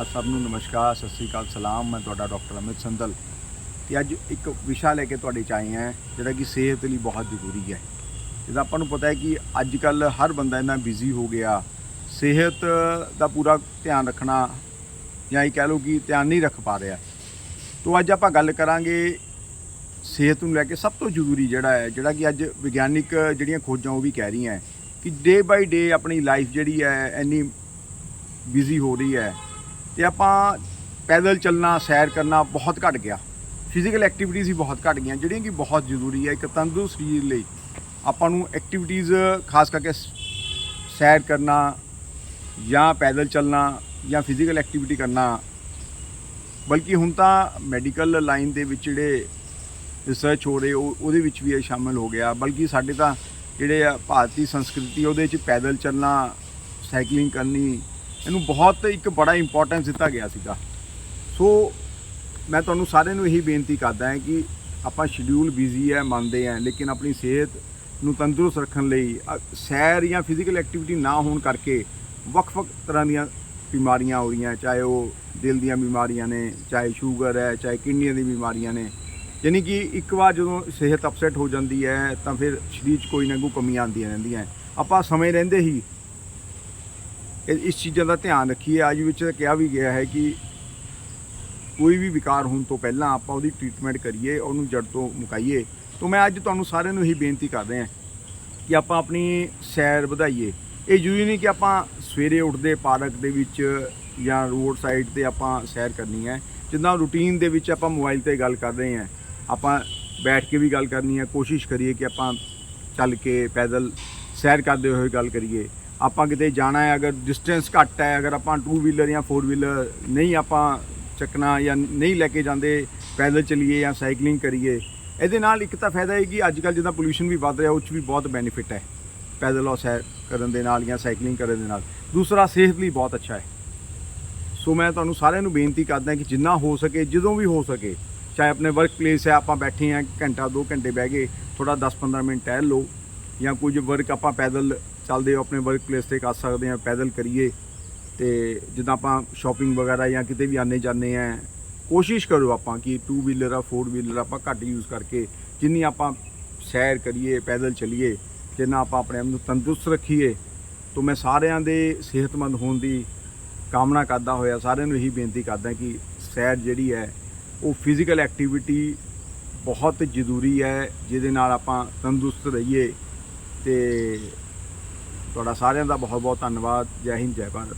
ਅੱਜ ਸਭ ਨੂੰ ਨਮਸਕਾਰ, ਸਤਿ ਸ੍ਰੀ ਅਕਾਲ, ਸਲਾਮ। ਮੈਂ ਤੁਹਾਡਾ ਡਾਕਟਰ ਅਮਿਤ ਸੰਦਲ ਤੇ ਅੱਜ ਇੱਕ ਵਿਸ਼ਾ ਲੈ ਕੇ ਤੁਹਾਡੇ ਚ ਆਏ ਹਾਂ, ਜਿਹੜਾ ਕਿ ਸਿਹਤ ਲਈ ਬਹੁਤ ਜ਼ਰੂਰੀ ਹੈ। ਜਿੱਦਾਂ ਆਪਾਂ ਨੂੰ ਪਤਾ ਹੈ ਕਿ ਅੱਜ ਕੱਲ ਹਰ ਬੰਦਾ ਇੰਨਾ ਬਿਜ਼ੀ ਹੋ ਗਿਆ। ਸਿਹਤ ਦਾ ਪੂਰਾ ਧਿਆਨ ਰੱਖਣਾ ਜਾਂ ਇਹ ਕਹਿ ਲਓ ਕਿ ਧਿਆਨ ਨਹੀਂ ਰੱਖ ਪਾ ਰਿਹਾ। ਤੋਂ ਅੱਜ ਆਪਾਂ ਗੱਲ ਕਰਾਂਗੇ ਸਿਹਤ ਨੂੰ ਲੈ ਕੇ ਸਭ ਤੋਂ ਜ਼ਰੂਰੀ ਜਿਹੜਾ ਹੈ, ਜਿਹੜਾ ਕਿ ਅੱਜ ਵਿਗਿਆਨਿਕ ਜਿਹੜੀਆਂ ਖੋਜਾਂ ਉਹ ਵੀ ਕਹਿ ਰਹੀਆਂ ਕਿ ਡੇ ਬਾਈ ਡੇ ਆਪਣੀ ਲਾਈਫ ਜਿਹੜੀ ਹੈ, ਇੰਨੀ ਬਿਜ਼ੀ ਹੋ ਰਹੀ ਹੈ। ਤੇ ਆਪਾਂ ਪੈਦਲ ਚੱਲਣਾ, ਸੈਰ ਕਰਨਾ ਬਹੁਤ ਘਟ ਗਿਆ। ਫਿਜ਼ੀਕਲ ਐਕਟੀਵਿਟੀਜ਼ ਹੀ ਬਹੁਤ ਘਟ ਗਈਆਂ, ਜਿਹੜੀਆਂ ਕਿ ਬਹੁਤ ਜ਼ਰੂਰੀ ਹੈ ਇੱਕ ਤੰਦਰੁਸਤ ਸਰੀਰ ਲਈ। ਆਪਾਂ ਨੂੰ ਐਕਟੀਵਿਟੀਜ਼ ਖਾਸ ਕਰਕੇ ਸੈਰ ਕਰਨਾ ਜਾਂ ਪੈਦਲ ਚੱਲਣਾ ਜਾਂ ਫਿਜ਼ੀਕਲ ਐਕਟੀਵਿਟੀ ਕਰਨਾ। ਬਲਕਿ ਹੁਣ ਤਾਂ ਮੈਡੀਕਲ ਲਾਈਨ ਦੇ ਵਿੱਚ ਜਿਹੜੇ ਰਿਸਰਚ ਹੋ ਰਹੇ, ਉਹ, ਉਹਦੇ ਵਿੱਚ ਵੀ ਇਹ ਸ਼ਾਮਲ ਹੋ ਗਿਆ। ਬਲਕਿ ਸਾਡੇ ਤਾਂ ਜਿਹੜੇ ਆ ਭਾਰਤੀ ਸੰਸਕ੍ਰਿਤੀ, ਉਹਦੇ ਵਿੱਚ ਪੈਦਲ ਚੱਲਣਾ ਸਾਈਕਲਿੰਗ ਕਰਨੀ ਇਹਨੂੰ ਬਹੁਤ ਇੱਕ ਬੜਾ ਇੰਪੋਰਟੈਂਸ ਦਿੱਤਾ ਗਿਆ ਸੀਗਾ। ਸੋ ਮੈਂ ਤੁਹਾਨੂੰ ਸਾਰਿਆਂ ਨੂੰ ਇਹੀ ਬੇਨਤੀ ਕਰਦਾ ਹਾਂ ਕਿ ਆਪਾਂ ਸ਼ਡਿਊਲ ਬਿਜ਼ੀ ਹੈ ਮੰਨਦੇ ਹਾਂ ਲੇਕਿਨ ਆਪਣੀ ਸਿਹਤ ਨੂੰ ਤੰਦਰੁਸਤ ਰੱਖਣ ਲਈ ਅ, ਸੈਰ ਜਾਂ ਫਿਜ਼ੀਕਲ ਐਕਟੀਵਿਟੀ ਨਾ ਹੋਣ ਕਰਕੇ ਵੱਖ-ਵੱਖ ਤਰ੍ਹਾਂ ਦੀਆਂ ਬਿਮਾਰੀਆਂ ਹੋ ਰਹੀਆਂ ਚਾਹੇ ਉਹ ਦਿਲ ਦੀਆਂ ਬਿਮਾਰੀਆਂ ਨੇ ਚਾਹੇ ਸ਼ੂਗਰ ਹੈ ਚਾਹੇ ਕਿਡਨੀਆਂ ਦੀ ਬਿਮਾਰੀਆਂ ਨੇ। ਯਾਨੀ ਕਿ ਇੱਕ ਵਾਰ ਜਦੋਂ ਸਿਹਤ ਅਪਸੈਟ ਹੋ ਜਾਂਦੀ ਹੈ ਤਾਂ ਫਿਰ ਸਰੀਰ 'ਚ ਕੋਈ ਨਾ ਕੋਈ ਕਮੀਆਂ ਆਉਂਦੀਆਂ ਰਹਿੰਦੀਆਂ। ਆਪਾਂ ਸਮੇਂ ਰਹਿੰਦੇ ਹੀ ਇਸ ਚੀਜ਼ਾਂ ਦਾ ਧਿਆਨ ਰੱਖੀਏ। ਅੱਜ ਵਿੱਚ ਕਿਹਾ ਵੀ ਗਿਆ ਹੈ ਕਿ ਕੋਈ ਵੀ ਵਿਕਾਰ ਹੋਣ ਤੋਂ ਪਹਿਲਾਂ ਆਪਾਂ ਉਹਦੀ ਟ੍ਰੀਟਮੈਂਟ ਕਰੀਏ, ਉਹਨੂੰ ਜੜ ਤੋਂ ਮੁਕਾਈਏ। ਤੋਂ ਮੈਂ ਅੱਜ ਤੁਹਾਨੂੰ ਸਾਰਿਆਂ ਨੂੰ ਇਹੀ ਬੇਨਤੀ ਕਰ ਰਿਹਾ ਕਿ ਆਪਾਂ ਆਪਣੀ ਸੈਰ ਵਧਾਈਏ। ਇਹ ਜ਼ਰੂਰੀ ਨਹੀਂ ਕਿ ਆਪਾਂ ਸਵੇਰੇ ਉੱਠਦੇ ਪਾਰਕ ਦੇ ਵਿੱਚ ਜਾਂ ਰੋਡ ਸਾਈਡ ਤੇ ਆਪਾਂ ਸੈਰ ਕਰਨੀ ਹੈ। ਜਿੱਦਾਂ ਰੂਟੀਨ ਦੇ ਵਿੱਚ ਆਪਾਂ ਮੋਬਾਈਲ ਤੇ ਗੱਲ ਕਰ ਰਹੇ ਹਾਂ। ਆਪਾਂ ਬੈਠ ਕੇ ਵੀ ਗੱਲ ਕਰਨੀ ਹੈ। ਕੋਸ਼ਿਸ਼ ਕਰੀਏ ਕਿ ਆਪਾਂ ਚੱਲ ਕੇ ਪੈਦਲ ਸੈਰ ਕਰਦੇ ਹੋਏ ਗੱਲ ਕਰੀਏ। ਆਪਾਂ ਕਿਤੇ ਜਾਣਾ ਹੈ, ਅਗਰ ਡਿਸਟੈਂਸ ਘੱਟ ਹੈ, ਅਗਰ ਆਪਾਂ ਟੂ ਵੀਲਰ ਜਾਂ ਫੋਰ ਵੀਲਰ ਨਹੀਂ ਆਪਾਂ ਚੱਕਣਾ ਜਾਂ ਨਹੀਂ ਲੈ ਕੇ ਜਾਂਦੇ, ਪੈਦਲ ਚਲੀਏ ਜਾਂ ਸਾਈਕਲਿੰਗ ਕਰੀਏ, ਇਹਦੇ ਨਾਲ ਇੱਕ ਤਾਂ ਫਾਇਦਾ ਹੈ ਕਿ ਅੱਜ ਕੱਲ੍ਹ ਜਿੱਦਾਂ ਪੋਲੂਸ਼ਨ ਵੀ ਵੱਧ ਰਿਹਾ, ਉਹ 'ਚ ਵੀ ਬਹੁਤ ਬੈਨੀਫਿਟ ਹੈ, ਪੈਦਲ ਔਰ ਸੈਰ ਕਰਨ ਦੇ ਨਾਲ ਜਾਂ ਸਾਈਕਲਿੰਗ ਕਰਨ ਦੇ ਨਾਲ। ਦੂਸਰਾ, ਸਿਹਤ ਲਈ ਬਹੁਤ ਅੱਛਾ ਹੈ। ਸੋ ਮੈਂ ਤੁਹਾਨੂੰ ਸਾਰਿਆਂ ਨੂੰ ਬੇਨਤੀ ਕਰਦਾ ਕਿ ਜਿੰਨਾ ਹੋ ਸਕੇ, ਜਦੋਂ ਵੀ ਹੋ ਸਕੇ, ਚਾਹੇ ਆਪਣੇ ਵਰਕ ਪਲੇਸ ਹੈ, ਆਪਾਂ ਬੈਠੇ ਹਾਂ, ਘੰਟਾ 2 ਘੰਟੇ ਬਹਿ ਗਏ ਥੋੜਾ 10-15 ਮਿੰਟ ਟਹਿਲ ਲਓ, ਜਾਂ ਕੁਝ ਵਰਕ ਆਪਾਂ ਪੈਦਲ ਚੱਲਦੇ ਹੋ, ਆਪਣੇ ਵਰਕ ਪਲੇਸ ਤੇ ਕਰ ਸਕਦੇ ਹਾਂ, ਪੈਦਲ ਕਰੀਏ। ਤੇ ਜਿੱਦਾਂ ਆਪਾਂ ਸ਼ਾਪਿੰਗ ਵਗੈਰਾ ਜਾਂ ਕਿਤੇ ਵੀ ਆਨੇ ਜਾਂਦੇ ਆ ਕੋਸ਼ਿਸ਼ ਕਰੋ ਆਪਾਂ ਕਿ ਟੂ ਵੀਲਰ ਆ ਫੋਰ ਵੀਲਰ ਆਪਾਂ ਘੱਟ ਯੂਜ਼ ਕਰਕੇ ਜਿੰਨੀ ਆਪਾਂ ਸੈਰ ਕਰੀਏ, ਪੈਦਲ ਚੱਲੀਏ, ਜਿੰਨਾ ਆਪਾਂ ਆਪਣੇ ਆਪ ਨੂੰ ਤੰਦਰੁਸਤ ਰੱਖੀਏ, ਤੋਂ ਮੈਂ ਸਾਰਿਆਂ ਦੇ ਸਿਹਤਮੰਦ ਹੋਣ ਦੀ ਕਾਮਨਾ ਕਰਦਾ ਹੋਇਆ, ਸਾਰਿਆਂ ਨੂੰ ਇਹੀ ਬੇਨਤੀ ਕਰਦਾ ਕਿ ਸੈਰ ਜਿਹੜੀ ਹੈ, ਉਹ ਫਿਜ਼ੀਕਲ ਐਕਟੀਵਿਟੀ ਬਹੁਤ ਜ਼ਰੂਰੀ ਹੈ, ਜਿਹਦੇ ਨਾਲ ਆਪਾਂ ਤੰਦਰੁਸਤ ਰਹੀਏ ਤੇ ਤੁਹਾਡਾ ਸਾਰਿਆਂ ਦਾ ਬਹੁਤ ਬਹੁਤ ਧੰਨਵਾਦ। ਜੈ ਹਿੰਦ ਜੈ ਭਾਰਤ।